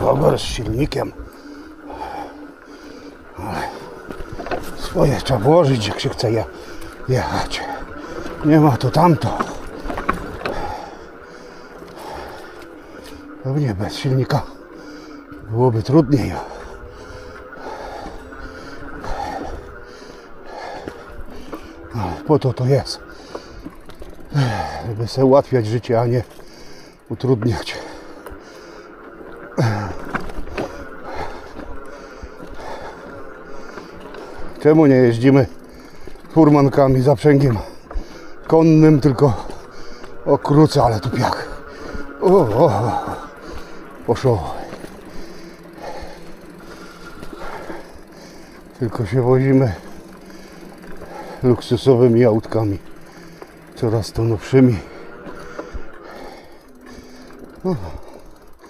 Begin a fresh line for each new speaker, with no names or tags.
rower z silnikiem. Swoje trzeba włożyć, jak się chce je, jechać. Nie ma to tamto. Pewnie bez silnika byłoby trudniej. Po to to jest. Żeby sobie ułatwiać życie, a nie utrudniać. Czemu nie jeździmy furmankami, zaprzęgiem konnym, tylko o krócej, ale tu piach. O, o. Poszło. Tylko się wozimy luksusowymi autkami, coraz to nowszymi. O.